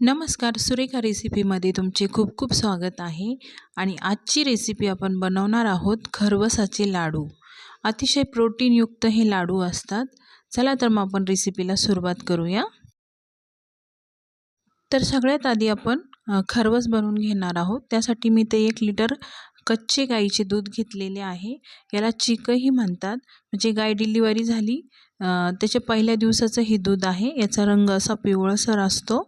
नमस्कार सुरेखा रेसिपीमध्ये तुमचे खूप खूप स्वागत आहे. आणि आजची रेसिपी आपण बनवणार आहोत खरवसाचे लाडू. अतिशय प्रोटीनयुक्त हे लाडू असतात. चला तर मग आपण रेसिपीला सुरुवात करूया. तर सगळ्यात आधी आपण खरवस बनवून घेणार आहोत. त्यासाठी मी ते एक लिटर कच्चे गाईचे दूध घेतलेले आहे. याला चिकही म्हणतात. म्हणजे गाय डिलिव्हरी झाली. त्याच्या पहिल्या दिवसाचं हे दूध आहे. याचा रंग असा पिवळसर असतो.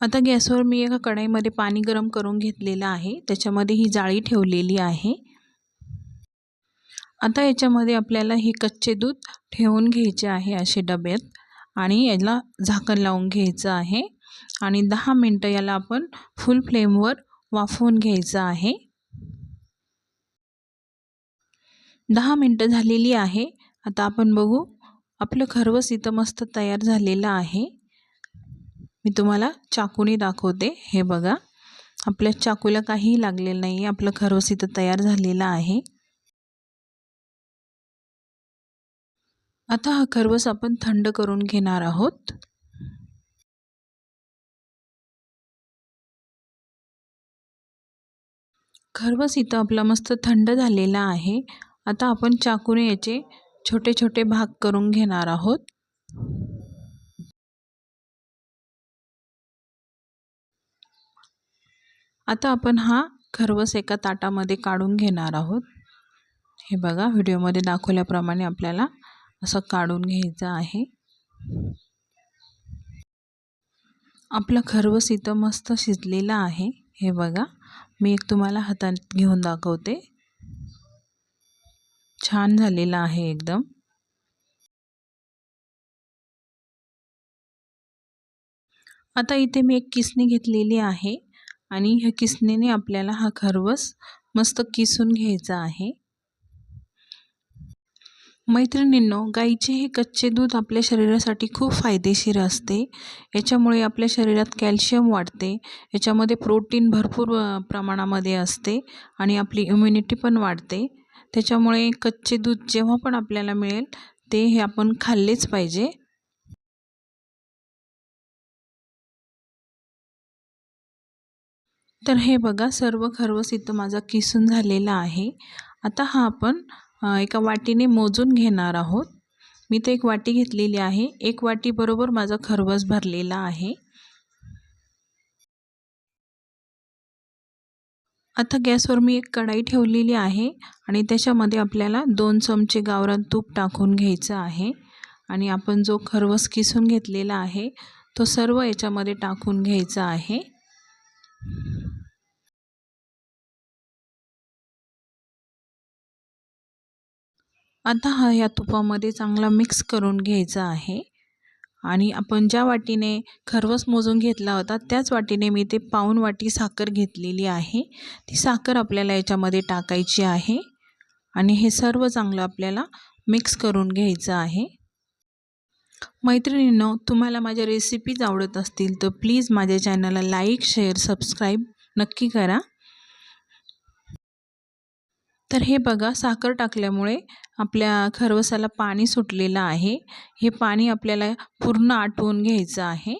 आता गॅसवर मी एका कढईमध्ये पाणी गरम करून घेतलेलं आहे. त्याच्यामध्ये ही जाळी ठेवलेली आहे. आता याच्यामध्ये आपल्याला हे कच्चे दूध ठेवून घ्यायचे आहे असे डब्यात आणि याला झाकण लावून घ्यायचं आहे. आणि दहा मिनटं याला आपण फुल फ्लेमवर वाफवून घ्यायचं आहे. दहा मिनटं झालेली आहे. आता आपण बघू आपलं खरवस इथं मस्त तयार झालेलं आहे. मी तुम्हाला चाकूने दाखवते. हे बघा. आपल्या चाकूला काहीही लागलेलं नाही आपलं खरवस इथं तयार झालेलं आहे. आता हा खरवस आपण थंड करून घेणार आहोत. खरवस इथं आपला मस्त थंड झालेला आहे. आता आपण चाकूने याचे छोटे छोटे भाग करून घेणार आहोत. आता आपण हा खरवस एका ताटामध्ये काढून घेणार आहोत. हे बघा व्हिडिओमध्ये दाखवल्याप्रमाणे आपल्याला असं काढून घ्यायचं आहे. आपला खरवस इथं मस्त शिजलेला आहे. हे बघा मी एक तुम्हाला हातात घेऊन दाखवते. छान झालेलं आहे एकदम. आता इथे मी एक किसणी घेतलेली आहे. आणि ह्या किसणीने आपल्याला हा खरवस मस्त किसून घ्यायचा आहे. मैत्रिणींनो गाईचे हे कच्चे दूध आपल्या शरीरासाठी खूप फायदेशीर असते. याच्यामुळे आपल्या शरीरात कॅल्शियम वाढते. याच्यामध्ये प्रोटीन भरपूर प्रमाणामध्ये असते आणि आपली इम्युनिटी पण वाढते. त्याच्यामुळे कच्चे दूध जेव्हा पण आपल्याला मिळेल ते हे आपण खाल्लेच पाहिजे. तर हे बघा सर्व खरवस इथं माझा किसून झालेला आहे. आता हा आपण एका वाटीने मोजून घेणार आहोत. मी तर एक वाटी घेतलेली आहे. एक वाटीबरोबर माझा खरवस भरलेला आहे. आता गॅसवर मी एक कढाई ठेवलेली आहे आणि त्याच्यामध्ये आपल्याला दोन चमचे गावरान तूप टाकून घ्यायचं आहे. आणि आपण जो खरवस किसून घेतलेला आहे तो सर्व याच्यामध्ये टाकून घ्यायचा आहे. आता हा या तुपामध्ये चांगला मिक्स करून घ्यायचा आहे. आणि आपण ज्या वाटीने खरवस मोजून घेतला होता त्याच वाटीने मी ते पाऊन वाटी साखर घेतलेली आहे. ती साखर आपल्याला याच्यामध्ये टाकायची आहे. आणि हे सर्व चांगलं आपल्याला मिक्स करून घ्यायचं आहे. मैत्रिणींनो तुम्हाला माझ्या रेसिपीज आवडत असतील तर प्लीज माझ्या चॅनलला लाईक शेअर सबस्क्राईब नक्की करा. तर हे बघा साखर टाकल्यामुळे आपल्या खरवसाला पाणी सुटलेलं आहे. हे पाणी आपल्याला पूर्ण आटवून घ्यायचं आहे.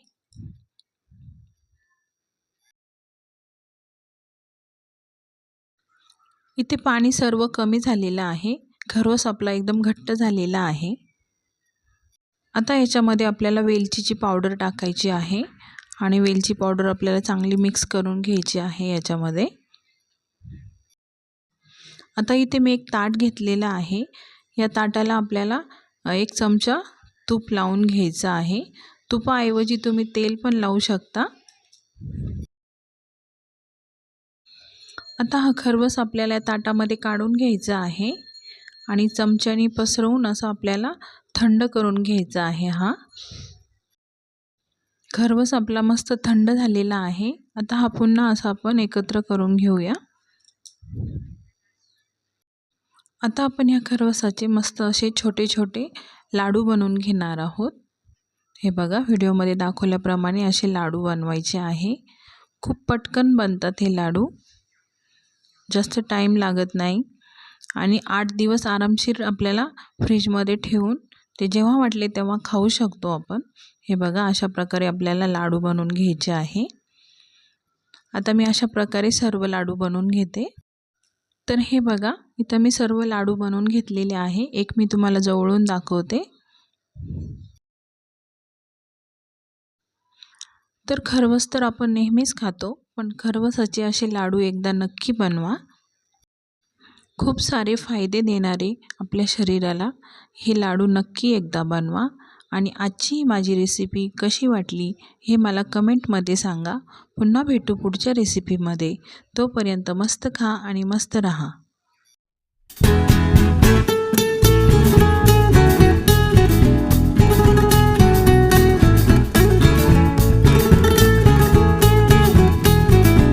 इथे पाणी सर्व कमी झालेलं आहे. खरवस आपला एकदम घट्ट झालेला आहे. आता याच्यामध्ये आपल्याला वेलचीची पावडर टाकायची आहे आणि वेलची पावडर आपल्याला चांगली मिक्स करून घ्यायची आहे याच्यामध्ये. आता इथे मी एक ताट घेतलेलं आहे. या ताटाला आपल्याला एक चमचा तूप लावून घ्यायचं आहे. तुपाऐवजी तुम्ही तेल पण लावू शकता. आता हा खरवस आपल्याला ताटामध्ये काढून घ्यायचा आहे आणि चमच्याने पसरवून असं आपल्याला थंड करून घ्यायचा आहे हा. खरवस आपला मस्त थंड झालेला आहे. आता हा पुन्हा असा आपण एकत्र करून घेऊया. आता आपण ह्या खरवसाचे मस्त असे छोटे छोटे लाडू बनवून घेणार आहोत. हे बघा व्हिडिओमध्ये दाखवल्याप्रमाणे असे लाडू बनवायचे आहे. खूप पटकन बनतात हे लाडू. जास्त टाईम लागत नाही. आणि आठ दिवस आरामशीर आपल्याला फ्रीजमध्ये ठेवून ते जेव्हा वाटले तेव्हा खाऊ शकतो आपण. हे बघा अशा प्रकारे आपल्याला लाडू बनवून घ्यायचे आहे. आता मी अशा प्रकारे सर्व लाडू बनवून घेते. तर हे बघा इथं मी सर्व लाडू बनवून घेतलेले आहे. एक मी तुम्हाला जवळून दाखवते. तर खरवस तर आपण नेहमीच खातो पण खरवसाचे असे लाडू एकदा नक्की बनवा. खूप सारे फायदे देणारे आपल्या शरीराला हे लाडू नक्की एकदा बनवा. आणि आजची माझी रेसिपी कशी वाटली हे मला कमेंटमध्ये सांगा. पुन्हा भेटू पुढच्या रेसिपीमध्ये तोपर्यंत मस्त खा आणि मस्त रहा.